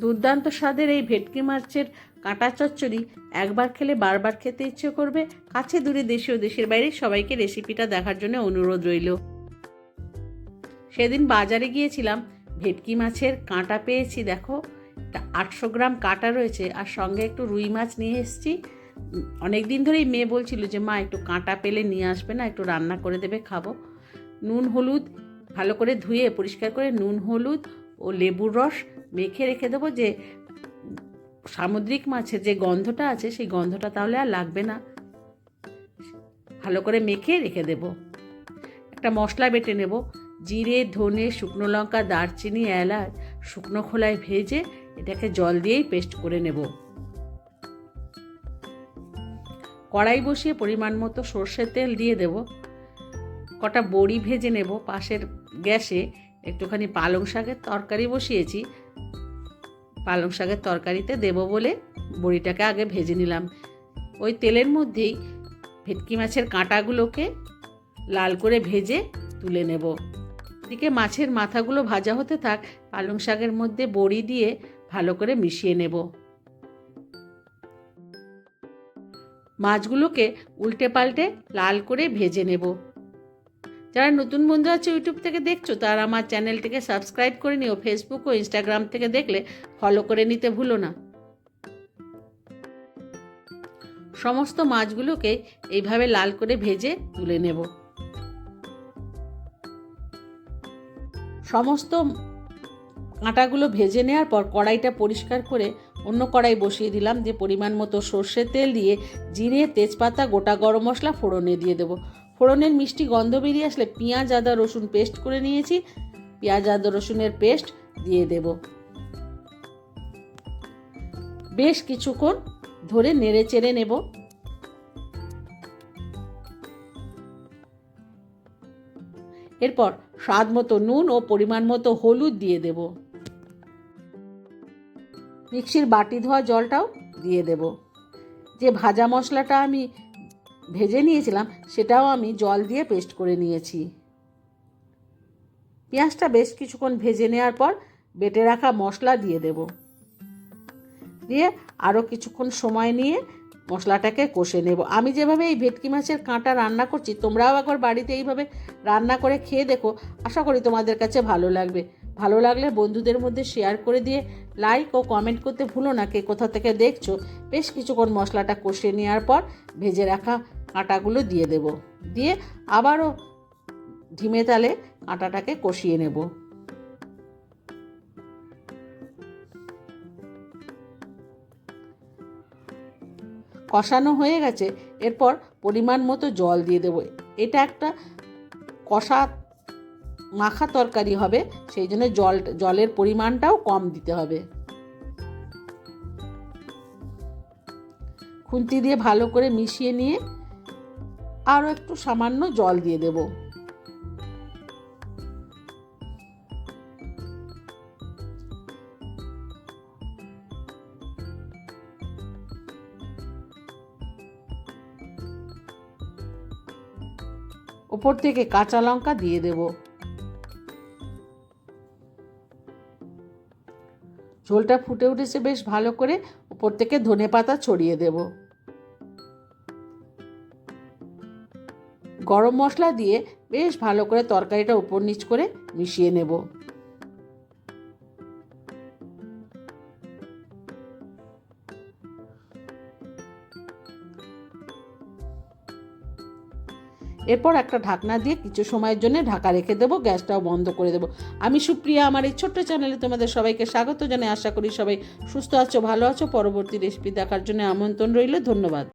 দুর্দান্ত স্বাদের এই ভেটকি মাছের কাঁটা চচ্চড়ি একবার খেলে বারবার খেতে ইচ্ছে করবে। কাছে দূরে দেশে ও দেশের বাইরে সবাইকে রেসিপিটা দেখার জন্য অনুরোধ রইল। সেদিন বাজারে গিয়েছিলাম, ভেটকি মাছের কাঁটা পেয়েছি, দেখো। আটশো গ্রাম কাঁটা রয়েছে আর সঙ্গে একটু রুই মাছ নিয়ে এসেছি। অনেক দিন ধরেই মেয়ে বলছিল যে, মা, একটু কাঁটা পেলে নিয়ে আসবে না, একটু রান্না করে দেবে, খাব। নুন, হলুদ ভালো করে ধুয়ে, পরিষ্কার করে নুন, হলুদ ও লেবুর রস মেখে রেখে দেবো যে সামুদ্রিক মাছের যে গন্ধটা আছে, সেই গন্ধটা তাহলে আর লাগবে না। ভালো করে মেখে রেখে দেব। একটা মশলা বেটে নেব। জিরে, ধনে, শুকনো লঙ্কা, দারচিনি, এলাচ, শুকনো খোলায় ভেজে এটাকে জল দিয়েই পেস্ট করে নেব। কড়াই বসিয়ে পরিমাণ মতো সর্ষের তেল দিয়ে দেব। কটা বড়ি ভেজে নেব। পাশের গ্যাসে একটুখানি পালং শাকের তরকারি বসিয়েছি। পালং শাকের তরকারিতে দেব বলে বড়িটাকে আগে ভেজে নিলাম। ওই তেলের মধ্যেই ভেটকি মাছের কাঁটাগুলোকে লাল করে ভেজে তুলে নেব। এদিকে মাছের মাথাগুলো ভাজা হতে থাক, পালং শাকের মধ্যে বড়ি দিয়ে ভালো করে মিশিয়ে নেব। মাছগুলোকে উল্টে পাল্টে লাল করে ভেজে নেব। যারা নতুন বন্ধু আছে ইউটিউব থেকে দেখছ, তারা আমার চ্যানেলটিকে সাবস্ক্রাইব করে নিও ফেসবুক ও ইনস্টাগ্রাম থেকে দেখলে ফলো করে নিতে ভুলো না। সমস্ত মাছগুলোকে এইভাবে লাল করে ভেজে তুলে নেব। সমস্ত কাঁটাগুলো ভেজে নেওয়ার পর কড়াইটা পরিষ্কার করে অন্য কড়াই বসিয়ে দিলাম, যে পরিমাণ মতো সর্ষের তেল দিয়ে জিরে, তেজপাতা, গোটা গরম মশলা ফোড়নে দিয়ে দেবো। ফোড়নের মিষ্টি গন্ধ বেরিয়ে আসলে পেঁয়াজ, আদা, রসুন পেস্ট করে নিয়েছি। পেঁয়াজ, আদা, রসুনের পেস্ট দিয়ে দেব। বেশ কিছুক্ষণ ধরে নেড়ে চেড়ে নেব। এরপর স্বাদ মতো নুন ও পরিমাণ মতো হলুদ দিয়ে দেব। মিক্সির বাটি ধোয়া জলটাও দিয়ে দেব। যে ভাজা মশলাটা আমি ভেজে নিয়েছিলাম, সেটাও আমি জল দিয়ে পেস্ট করে নিয়েছি। পেঁয়াজটা বেশ কিছুক্ষণ ভেজে নেওয়ার পর বেটে রাখা মশলা দিয়ে দেব। দিয়ে আরও কিছুক্ষণ সময় নিয়ে মশলাটাকে কষে নেব। আমি যেভাবে এই ভেটকি মাছের কাঁটা রান্না করছি, তোমরাও একবার বাড়িতে এইভাবে রান্না করে খেয়ে দেখো। আশা করি তোমাদের কাছে ভালো লাগবে। ভালো লাগলে বন্ধুদের মধ্যে শেয়ার করে দিয়ে লাইক ও কমেন্ট করতে ভুলো না কে কোথা থেকে দেখছ। বেশ কিছুক্ষণ মশলাটা কষিয়ে নেওয়ার পর ভেজে রাখা কাঁটাগুলো দিয়ে দেব। দিয়ে আবারও ঢিমে তালে কাঁটাটাকে কষিয়ে নেব। কষানো হয়ে গেছে। এরপর পরিমাণ মতো জল দিয়ে দেবো। এটা একটা কষা মাখা তরকারি হবে, সেই জন্য জল, জলের পরিমাণটাও কম দিতে হবে। খুন্তি দিয়ে ভালো করে মিশিয়ে নিয়ে আরও একটু সামান্য জল দিয়ে দেব। ওপর থেকে কাঁচা লঙ্কা দিয়ে দেব। ঝোলটা ফুটে উঠেছে বেশ ভালো করে। উপর থেকে ধনে পাতা ছড়িয়ে দেব। গরম মশলা দিয়ে বেশ ভালো করে তরকারিটা উপর নিচ করে মিশিয়ে নেব। এরপর একটা ঢাকনা দিয়ে কিছু সময়ের জন্য ঢাকা রেখে দেবো, গ্যাসটাও বন্ধ করে দেবো। আমি সুপ্রিয়া, আমার এই ছোট্ট চ্যানেলে তোমাদের সবাইকে স্বাগত জানাই। আশা করি সবাই সুস্থ আছো, ভালো আছো। পরবর্তী রেসিপি দেখার জন্য আমন্ত্রণ রইল। ধন্যবাদ।